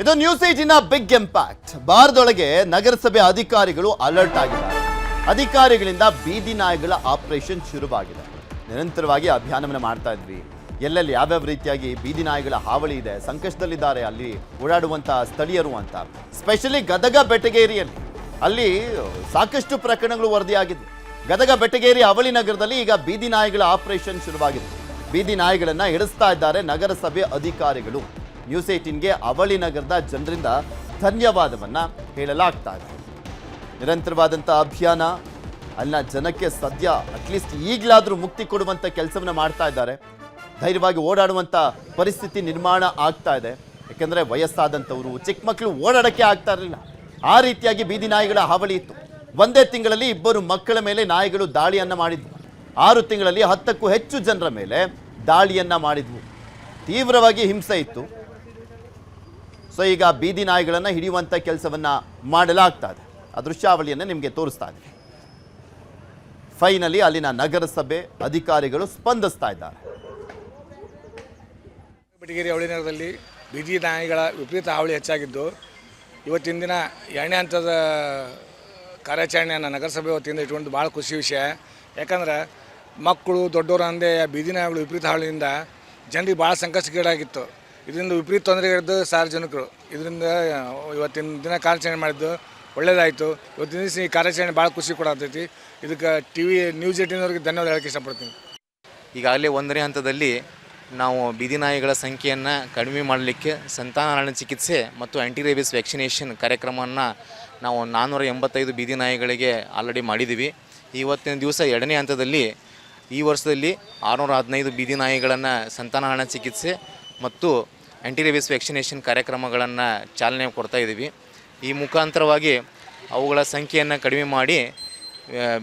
ಇದು ನ್ಯೂಸ್ ಏಜಿನ big impact ಬಾರದೊಳಗೆ ನಗರಸಭೆ ಅಧಿಕಾರಿಗಳು ಅಲರ್ಟ್ ಆಗಿದ್ದಾರೆ. ಅಧಿಕಾರಿಗಳಿಂದ ಬೀದಿ ನಾಯಿಗಳ ಆಪರೇಷನ್ ಶುರುವಾಗಿದೆ. ನಿರಂತರವಾಗಿ ಅಭಿಯಾನವನ್ನು ಮಾಡ್ತಾ ಇದ್ವಿ. ಎಲ್ಲೆಲ್ಲಿ ಯಾವ್ಯಾವ ರೀತಿಯಾಗಿ ಬೀದಿ ನಾಯಿಗಳ ಹಾವಳಿ ಇದೆ, ಸಂಕಷ್ಟದಲ್ಲಿದ್ದಾರೆ, ಅಲ್ಲಿ ಓಡಾಡುವಂತ ಸ್ಥಳೀಯರು ಅಂತ. ಸ್ಪೆಷಲಿ ಗದಗ ಬೆಟಗೇರಿಯಲ್ಲಿ. ಅಲ್ಲಿ ಸಾಕಷ್ಟು ಪ್ರಕರಣಗಳು ವರದಿಯಾಗಿದೆ ಗದಗ ಬೆಟಗೇರಿ ಅವಳಿ ನಗರದಲ್ಲಿ ಈಗ ಬೀದಿ ನಾಯಿಗಳ ಆಪರೇಷನ್ ಶುರುವಾಗಿದೆ. ಬೀದಿ ನಾಯಿಗಳನ್ನ ಹಿಡಿಸ್ತಾ ಇದ್ದಾರೆ ನಗರಸಭೆ ಅಧಿಕಾರಿಗಳು. ನ್ಯೂಸ್ ಏಯ್ಟೀನ್ಗೆ ಅವಳಿ ನಗರದ ಜನರಿಂದ ಧನ್ಯವಾದವನ್ನು ಹೇಳಲಾಗ್ತಾ ಇದೆ. ನಿರಂತರವಾದಂಥ ಅಭಿಯಾನ, ಅಲ್ಲಿನ ಜನಕ್ಕೆ ಸದ್ಯ ಅಟ್ಲೀಸ್ಟ್ ಈಗಲಾದರೂ ಮುಕ್ತಿ ಕೊಡುವಂಥ ಕೆಲಸವನ್ನು ಮಾಡ್ತಾ ಇದ್ದಾರೆ. ಧೈರ್ಯವಾಗಿ ಓಡಾಡುವಂಥ ಪರಿಸ್ಥಿತಿ ನಿರ್ಮಾಣ ಆಗ್ತಾ ಇದೆ. ಯಾಕೆಂದರೆ ವಯಸ್ಸಾದಂಥವರು, ಚಿಕ್ಕ ಮಕ್ಕಳು ಓಡಾಡೋಕ್ಕೆ ಆಗ್ತಾ ಇರಲಿಲ್ಲ. ಆ ರೀತಿಯಾಗಿ ಬೀದಿ ನಾಯಿಗಳ ಹಾವಳಿ ಇತ್ತು. ಒಂದೇ ತಿಂಗಳಲ್ಲಿ ಇಬ್ಬರು ಮಕ್ಕಳ ಮೇಲೆ ನಾಯಿಗಳು ದಾಳಿಯನ್ನ ಮಾಡಿದ್ವು. ಆರು ತಿಂಗಳಲ್ಲಿ ಹತ್ತಕ್ಕೂ ಹೆಚ್ಚು ಜನರ ಮೇಲೆ ದಾಳಿಯನ್ನ ಮಾಡಿದ್ವು. ತೀವ್ರವಾಗಿ ಹಿಂಸೆ ಇತ್ತು. ಸೊ ಈಗ ಬೀದಿ ನಾಯಿಗಳನ್ನು ಹಿಡಿಯುವಂಥ ಕೆಲಸವನ್ನು ಮಾಡಲಾಗ್ತಾ ಇದೆ ಆ ದೃಶ್ಯಾವಳಿಯನ್ನು ನಿಮಗೆ ತೋರಿಸ್ತಾ ಇದ್ದೀನಿ. ಫೈನಲಿ ಅಲ್ಲಿನ ನಗರಸಭೆ ಅಧಿಕಾರಿಗಳು ಸ್ಪಂದಿಸ್ತಾ ಇದ್ದಾರೆ. ಬಿಟಗೇರಿ ಅವಳಿ ನಗರದಲ್ಲಿ ಬೀದಿ ನಾಯಿಗಳ ವಿಪರೀತ ಹಾವಳಿ ಹೆಚ್ಚಾಗಿದ್ದು, ಇವತ್ತಿನ ದಿನ ಎರಡನೇ ಹಂತದ ಕಾರ್ಯಾಚರಣೆಯನ್ನು ನಗರಸಭೆ ವತಿಯಿಂದ ಇಟ್ಕೊಂಡು ಭಾಳ ಖುಷಿ ವಿಷಯ. ಯಾಕಂದ್ರೆ ಮಕ್ಕಳು ದೊಡ್ಡವರು ಅಂದೇ ಬೀದಿ ನಾಯಿಗಳು ವಿಪರೀತ ಹಾವಳಿಯಿಂದ ಜನರಿಗೆ ಭಾಳ ಸಂಕಷ್ಟಗೀಡಾಗಿತ್ತು ಇದರಿಂದ ವಿಪರೀತ ತೊಂದರೆಗಿದ್ದು ಸಾರ್ವಜನಿಕರು ಇದರಿಂದ ಇವತ್ತಿನ ದಿನ ಕಾರ್ಯಾಚರಣೆ ಮಾಡಿದ್ದು ಒಳ್ಳೇದಾಯಿತು. ಇವತ್ತಿನ ದಿವಸ ಈ ಕಾರ್ಯಾಚರಣೆ ಭಾಳ ಖುಷಿ ಕೊಡತೈತಿ ಇದಕ್ಕೆ ಟಿ ವಿ ನ್ಯೂಸ್ ಏಟಿನವ್ರಿಗೆ ಧನ್ಯವಾದ ಹೇಳಕ್ಕೆ ಇಷ್ಟಪಡ್ತೀನಿ. ಈಗಾಗಲೇ ಒಂದನೇ ಹಂತದಲ್ಲಿ ನಾವು ಬೀದಿ ನಾಯಿಗಳ ಸಂಖ್ಯೆಯನ್ನು ಕಡಿಮೆ ಮಾಡಲಿಕ್ಕೆ ಸಂತಾನಾರಾಯಣ ಚಿಕಿತ್ಸೆ ಮತ್ತು ಆ್ಯಂಟಿ ರೇಬಿಸ್ ವ್ಯಾಕ್ಸಿನೇಷನ್ ಕಾರ್ಯಕ್ರಮವನ್ನು ನಾವು ನಾನ್ನೂರ ಎಂಬತ್ತೈದು ಬೀದಿ ನಾಯಿಗಳಿಗೆ ಆಲ್ರೆಡಿ ಮಾಡಿದ್ದೀವಿ. ಇವತ್ತಿನ ದಿವಸ ಎರಡನೇ ಹಂತದಲ್ಲಿ ಈ ವರ್ಷದಲ್ಲಿ ಆರುನೂರ ಹದಿನೈದು ಬೀದಿ ನಾಯಿಗಳನ್ನು ಚಿಕಿತ್ಸೆ ಮತ್ತು ಆ್ಯಂಟಿ ರೇಬಿಸ್ ವ್ಯಾಕ್ಸಿನೇಷನ್ ಕಾರ್ಯಕ್ರಮಗಳನ್ನು ಚಾಲನೆ ಕೊಡ್ತಾ ಇದ್ದೀವಿ ಈ ಮುಖಾಂತರವಾಗಿ ಅವುಗಳ ಸಂಖ್ಯೆಯನ್ನು ಕಡಿಮೆ ಮಾಡಿ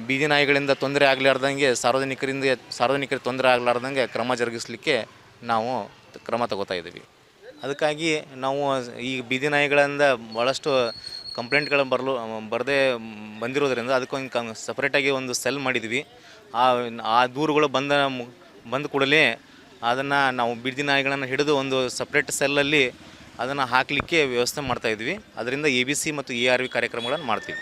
ಬೀದಿ ನಾಯಿಗಳಿಂದ ತೊಂದರೆ ಆಗಲಾರ್ದಂಗೆ, ಸಾರ್ವಜನಿಕರಿಂದ ಸಾರ್ವಜನಿಕರಿಗೆ ತೊಂದರೆ ಆಗಲಾರ್ದಂಗೆ ಕ್ರಮ ಜರುಗಿಸಲಿಕ್ಕೆ ನಾವು ಕ್ರಮ ತಗೋತಾ ಇದ್ದೀವಿ ಅದಕ್ಕಾಗಿ ನಾವು ಈ ಬೀದಿ ನಾಯಿಗಳಿಂದ ಭಾಳಷ್ಟು ಕಂಪ್ಲೇಂಟ್ಗಳು ಬರಲು, ಬರದೇ ಬಂದಿರೋದ್ರಿಂದ ಅದಕ್ಕೊಂದು ಕಂ ಸಪ್ರೇಟಾಗಿ ಒಂದು ಸೆಲ್ ಮಾಡಿದ್ವಿ. ಆ ಆ ದೂರುಗಳು ಬಂದ ಬಂದ ಕೂಡಲೇ ಅದನ್ನು ನಾವು ಬಿಡ್ದಿ ನಾಯಿಗಳನ್ನು ಹಿಡಿದು ಒಂದು ಸಪ್ರೇಟ್ ಸೆಲ್ಲಲ್ಲಿ ಅದನ್ನು ಹಾಕಲಿಕ್ಕೆ ವ್ಯವಸ್ಥೆ ಮಾಡ್ತಾ ಇದ್ವಿ. ಅದರಿಂದ ಎ ಬಿ ಸಿ ಮತ್ತು ಎ ಆರ್ ವಿ ಕಾರ್ಯಕ್ರಮಗಳನ್ನು ಮಾಡ್ತೀವಿ.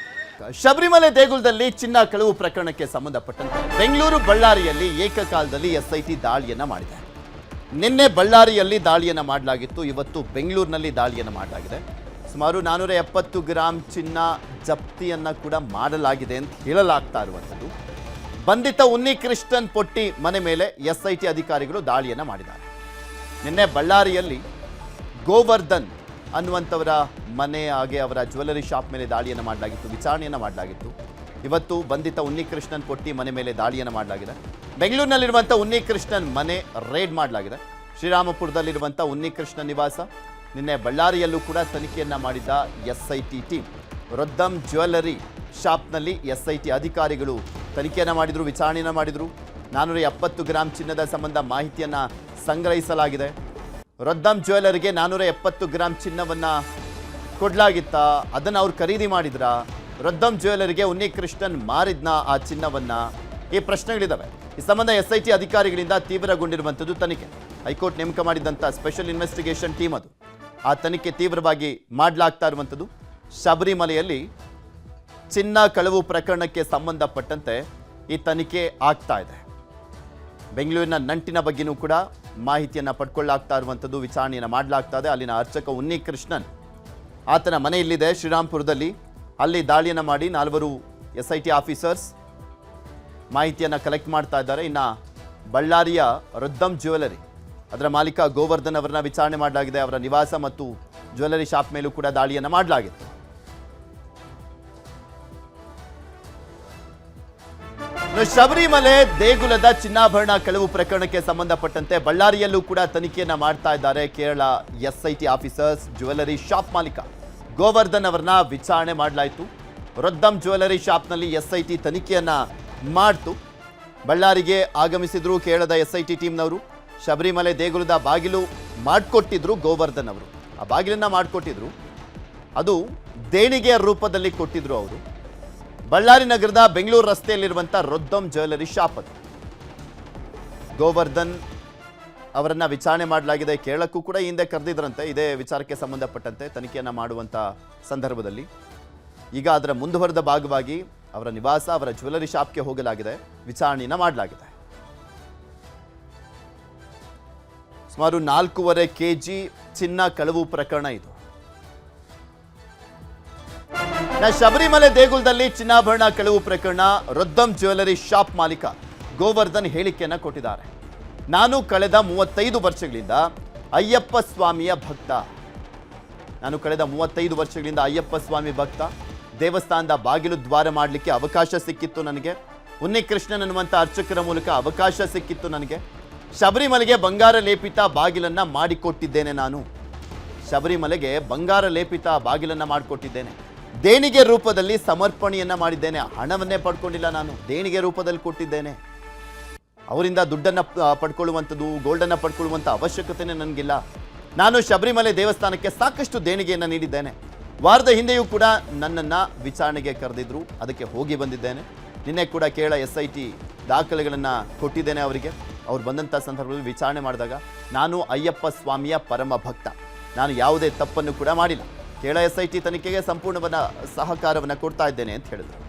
ಶಬರಿಮಲೆ ದೇಗುಲದಲ್ಲಿ ಚಿನ್ನ ಕಳವು ಪ್ರಕರಣಕ್ಕೆ ಸಂಬಂಧಪಟ್ಟಂತೆ ಬೆಂಗಳೂರು ಬಳ್ಳಾರಿಯಲ್ಲಿ ಏಕಕಾಲದಲ್ಲಿ ಎಸ್ಐಟಿ ದಾಳಿಯನ್ನು ಮಾಡಿದೆ. ನಿನ್ನೆ ಬಳ್ಳಾರಿಯಲ್ಲಿ ದಾಳಿಯನ್ನು ಮಾಡಲಾಗಿತ್ತು. ಇವತ್ತು ಬೆಂಗಳೂರಿನಲ್ಲಿ ದಾಳಿಯನ್ನು ಮಾಡಲಾಗಿದೆ. ಸುಮಾರು ನಾನೂರ ಎಪ್ಪತ್ತು ಗ್ರಾಂ ಚಿನ್ನ ಜಪ್ತಿಯನ್ನು ಕೂಡ ಮಾಡಲಾಗಿದೆ ಅಂತ ಹೇಳಲಾಗ್ತಾ ಇರುವಂಥದ್ದು. ಬಂಧಿತ ಉನ್ನಿಕೃಷ್ಣನ್ ಪೊಟ್ಟಿ ಮನೆ ಮೇಲೆ ಎಸ್ಐಟಿ ಅಧಿಕಾರಿಗಳು ದಾಳಿಯನ್ನು ಮಾಡಿದ್ದಾರೆ. ನಿನ್ನೆ ಬಳ್ಳಾರಿಯಲ್ಲಿ ಗೋವರ್ಧನ್ ಅನ್ನುವಂಥವರ ಮನೆ ಹಾಗೆ ಅವರ ಜ್ಯುವೆಲರಿ ಶಾಪ್ ಮೇಲೆ ದಾಳಿಯನ್ನು ಮಾಡಲಾಗಿತ್ತು, ವಿಚಾರಣೆಯನ್ನು ಮಾಡಲಾಗಿತ್ತು. ಇವತ್ತು ಬಂಧಿತ ಉನ್ನಿಕೃಷ್ಣನ್ ಪೊಟ್ಟಿ ಮನೆ ಮೇಲೆ ದಾಳಿಯನ್ನು ಮಾಡಲಾಗಿದೆ. ಬೆಂಗಳೂರಿನಲ್ಲಿರುವಂಥ ಉನ್ನಿಕೃಷ್ಣನ್ ಮನೆ ರೇಡ್ ಮಾಡಲಾಗಿದೆ. ಶ್ರೀರಾಮಪುರದಲ್ಲಿರುವಂಥ ಉನ್ನಿಕೃಷ್ಣ ನಿವಾಸ. ನಿನ್ನೆ ಬಳ್ಳಾರಿಯಲ್ಲೂ ಕೂಡ ತನಿಖೆಯನ್ನು ಮಾಡಿದ್ದ ಎಸ್ ಐ ಟಿ ಟೀಮ್. ವೃದ್ಧಂ ಜ್ಯುವೆಲರಿ ಶಾಪ್ನಲ್ಲಿ ಎಸ್ ಐ ಟಿ ಅಧಿಕಾರಿಗಳು ತನಿಖೆಯನ್ನು ಮಾಡಿದರು, ವಿಚಾರಣೆಯನ್ನು ಮಾಡಿದರು. ನಾನ್ನೂರ ಎಪ್ಪತ್ತು ಗ್ರಾಂ ಚಿನ್ನದ ಸಂಬಂಧ ಮಾಹಿತಿಯನ್ನು ಸಂಗ್ರಹಿಸಲಾಗಿದೆ. ರೊದ್ದಂ ಜ್ಯುವೆಲರಿಗೆ ನಾನ್ನೂರ ಎಪ್ಪತ್ತು ಗ್ರಾಂ ಚಿನ್ನವನ್ನು ಕೊಡ್ಲಾಗಿತ್ತಾ. ಅದನ್ನು ಅವ್ರು ಖರೀದಿ ಮಾಡಿದ್ರ. ರೊದ್ದಂ ಜ್ಯುವೆಲರಿಗೆ ಉನ್ನಿ ಕೃಷ್ಣನ್ ಮಾರಿದ್ನ ಆ ಚಿನ್ನವನ್ನು. ಈ ಪ್ರಶ್ನೆಗಳಿದಾವೆ. ಈ ಸಂಬಂಧ ಎಸ್ ಐ ಟಿ ಅಧಿಕಾರಿಗಳಿಂದ ತೀವ್ರಗೊಂಡಿರುವಂಥದ್ದು ತನಿಖೆ. ಹೈಕೋರ್ಟ್ ನೇಮಕ ಮಾಡಿದಂಥ ಸ್ಪೆಷಲ್ ಇನ್ವೆಸ್ಟಿಗೇಷನ್ ಟೀಮ್ ಅದು. ಆ ತನಿಖೆ ತೀವ್ರವಾಗಿ ಮಾಡಲಾಗ್ತಾ ಇರುವಂಥದ್ದು. ಶಬರಿಮಲೆಯಲ್ಲಿ ಚಿನ್ನ ಕಳವು ಪ್ರಕರಣಕ್ಕೆ ಸಂಬಂಧಪಟ್ಟಂತೆ ಈ ತನಿಖೆ ಆಗ್ತಾ ಇದೆ. ಬೆಂಗಳೂರಿನ ನಂಟಿನ ಬಗ್ಗೆನೂ ಕೂಡ ಮಾಹಿತಿಯನ್ನು ಪಡ್ಕೊಳ್ಳಾಗ್ತಾ ಇರುವಂಥದ್ದು, ವಿಚಾರಣೆಯನ್ನು ಮಾಡಲಾಗ್ತಾ ಇದೆ. ಅಲ್ಲಿನ ಅರ್ಚಕ ಉನ್ನಿ ಕೃಷ್ಣನ್ ಆತನ ಮನೆ ಇಲ್ಲಿದೆ ಶ್ರೀರಾಮ್ಪುರದಲ್ಲಿ ಅಲ್ಲಿ ದಾಳಿಯನ್ನು ಮಾಡಿ ನಾಲ್ವರು ಎಸ್ ಐ ಟಿ ಆಫೀಸರ್ಸ್ ಮಾಹಿತಿಯನ್ನು ಕಲೆಕ್ಟ್ ಮಾಡ್ತಾ ಇದ್ದಾರೆ. ಇನ್ನು ಬಳ್ಳಾರಿಯ ರುದ್ದಂ ಜ್ಯುವೆಲರಿ, ಅದರ ಮಾಲೀಕ ಗೋವರ್ಧನ್ ಅವರನ್ನ ವಿಚಾರಣೆ ಮಾಡಲಾಗಿದೆ. ಅವರ ನಿವಾಸ ಮತ್ತು ಜ್ಯುವೆಲರಿ ಶಾಪ್ ಮೇಲೂ ಕೂಡ ದಾಳಿಯನ್ನು ಮಾಡಲಾಗಿತ್ತು ಶಬರಿಮಲೆ ದೇಗುಲದ ಚಿನ್ನಾಭರಣ ಕಳವು ಪ್ರಕರಣಕ್ಕೆ ಸಂಬಂಧಪಟ್ಟಂತೆ ಬಳ್ಳಾರಿಯಲ್ಲೂ ಕೂಡ ತನಿಖೆಯನ್ನ ಮಾಡ್ತಾ ಇದ್ದಾರೆ Kerala SIT officers jewellery shop ಮಾಲೀಕ. ಗೋವರ್ಧನ್ ಅವರನ್ನ ವಿಚಾರಣೆ ಮಾಡಲಾಯಿತು. ರೊದ್ದಂ ಜ್ಯುವೆಲರಿ ಶಾಪ್ನಲ್ಲಿ ಎಸ್ಐಟಿ ತನಿಖೆಯನ್ನ ಮಾಡ್ತು. ಬಳ್ಳಾರಿಗೆ ಆಗಮಿಸಿದ್ರು ಕೇರಳದ ಎಸ್ಐಟಿ ಟೀಮ್ನವರು. ಶಬರಿಮಲೆ ದೇಗುಲದ ಬಾಗಿಲು ಮಾಡಿಕೊಟ್ಟಿದ್ರು ಗೋವರ್ಧನ್ ಅವರು. ಆ ಬಾಗಿಲನ್ನ ಮಾಡಿಕೊಟ್ಟಿದ್ರು. ಅದು ದೇಣಿಗೆಯ ರೂಪದಲ್ಲಿ ಕೊಟ್ಟಿದ್ರು ಅವರು. ಬಳ್ಳಾರಿ ನಗರದ ಬೆಂಗಳೂರು ರಸ್ತೆಯಲ್ಲಿರುವಂಥ ರೊದ್ದಂ ಜ್ಯುವೆಲರಿ ಶಾಪ್ ಅದು. ಗೋವರ್ಧನ್ ಅವರನ್ನ ವಿಚಾರಣೆ ಮಾಡಲಾಗಿದೆ ಕೇಳಕ್ಕೂ ಕೂಡ ಹಿಂದೆ ಕರೆದಿದ್ರಂತೆ. ಇದೇ ವಿಚಾರಕ್ಕೆ ಸಂಬಂಧಪಟ್ಟಂತೆ ತನಿಖೆಯನ್ನ ಮಾಡುವಂತ ಸಂದರ್ಭದಲ್ಲಿ. ಈಗ ಅದರ ಮುಂದುವರೆದ ಭಾಗವಾಗಿ ಅವರ ನಿವಾಸ, ಅವರ ಜ್ಯುವೆಲರಿ ಶಾಪ್ಗೆ ಹೋಗಲಾಗಿದೆ. ವಿಚಾರಣೆಯನ್ನ ಮಾಡಲಾಗಿದೆ. ಸುಮಾರು ನಾಲ್ಕೂವರೆ ಕೆ ಜಿ ಚಿನ್ನ ಕಳವು ಪ್ರಕರಣ ಇದು. ಶಬರಿಮಲೆ ದೇಗುಲದಲ್ಲಿ ಚಿನ್ನಾಭರಣ ಕಳವು ಪ್ರಕರಣ, ರೊದ್ದಂ ಜ್ಯುವೆಲರಿ ಶಾಪ್ ಮಾಲೀಕ ಗೋವರ್ಧನ್ ಹೇಳಿಕೆಯನ್ನ ಕೊಟ್ಟಿದ್ದಾರೆ. ನಾನು ಕಳೆದ ಮೂವತ್ತೈದು ವರ್ಷಗಳಿಂದ ಅಯ್ಯಪ್ಪ ಸ್ವಾಮಿಯ ಭಕ್ತ. ನಾನು ಕಳೆದ ಮೂವತ್ತೈದು ವರ್ಷಗಳಿಂದ ಅಯ್ಯಪ್ಪ ಸ್ವಾಮಿ ಭಕ್ತ. ದೇವಸ್ಥಾನದ ಬಾಗಿಲು ದ್ವಾರ ಮಾಡಲಿಕ್ಕೆ ಅವಕಾಶ ಸಿಕ್ಕಿತ್ತು ನನಗೆ. ಉನ್ನಿಕೃಷ್ಣನ್ ಅನ್ನುವಂಥ ಅರ್ಚಕರ ಮೂಲಕ ಅವಕಾಶ ಸಿಕ್ಕಿತ್ತು ನನಗೆ. ಶಬರಿಮಲೆಗೆ ಬಂಗಾರ ಲೇಪಿತ ಬಾಗಿಲನ್ನು ಮಾಡಿಕೊಟ್ಟಿದ್ದೇನೆ ನಾನು. ಶಬರಿಮಲೆಗೆ ಬಂಗಾರ ಲೇಪಿತ ಬಾಗಿಲನ್ನು ಮಾಡಿಕೊಟ್ಟಿದ್ದೇನೆ. ದೇಣಿಗೆ ರೂಪದಲ್ಲಿ ಸಮರ್ಪಣೆಯನ್ನ ಮಾಡಿದ್ದೇನೆ. ಹಣವನ್ನೇ ಪಡ್ಕೊಂಡಿಲ್ಲ ನಾನು. ದೇಣಿಗೆ ರೂಪದಲ್ಲಿ ಕೊಟ್ಟಿದ್ದೇನೆ. ಅವರಿಂದ ದುಡ್ಡನ್ನು ಪಡ್ಕೊಳ್ಳುವಂಥದ್ದು ಗೋಲ್ಡನ್ನು ಪಡ್ಕೊಳ್ಳುವಂಥ ಅವಶ್ಯಕತೆನೇ ನನಗಿಲ್ಲ. ನಾನು ಶಬರಿಮಲೆ ದೇವಸ್ಥಾನಕ್ಕೆ ಸಾಕಷ್ಟು ದೇಣಿಗೆಯನ್ನು ನೀಡಿದ್ದೇನೆ. ವಾರದ ಹಿಂದೆಯೂ ಕೂಡ ನನ್ನನ್ನು ವಿಚಾರಣೆಗೆ ಕರೆದಿದ್ರು. ಅದಕ್ಕೆ ಹೋಗಿ ಬಂದಿದ್ದೇನೆ. ನಿನ್ನೆ ಕೂಡ ಕೇಳ ಎಸ್ ಐ ಟಿ ದಾಖಲೆಗಳನ್ನು ಕೊಟ್ಟಿದ್ದೇನೆ ಅವರಿಗೆ. ಅವ್ರು ಬಂದಂಥ ಸಂದರ್ಭದಲ್ಲಿ ವಿಚಾರಣೆ ಮಾಡಿದಾಗ, ನಾನು ಅಯ್ಯಪ್ಪ ಸ್ವಾಮಿಯ ಪರಮ ಭಕ್ತ. ನಾನು ಯಾವುದೇ ತಪ್ಪನ್ನು ಕೂಡ ಮಾಡಿಲ್ಲ. ಕೇಳ ಎಸ್ಐಟಿ ತನಿಖೆಗೆ ಸಂಪೂರ್ಣವನ್ನ ಸಹಕಾರವನ್ನು ಕೊಡ್ತಾ ಇದ್ದೇನೆ ಅಂತ ಹೇಳಿದ್ರು.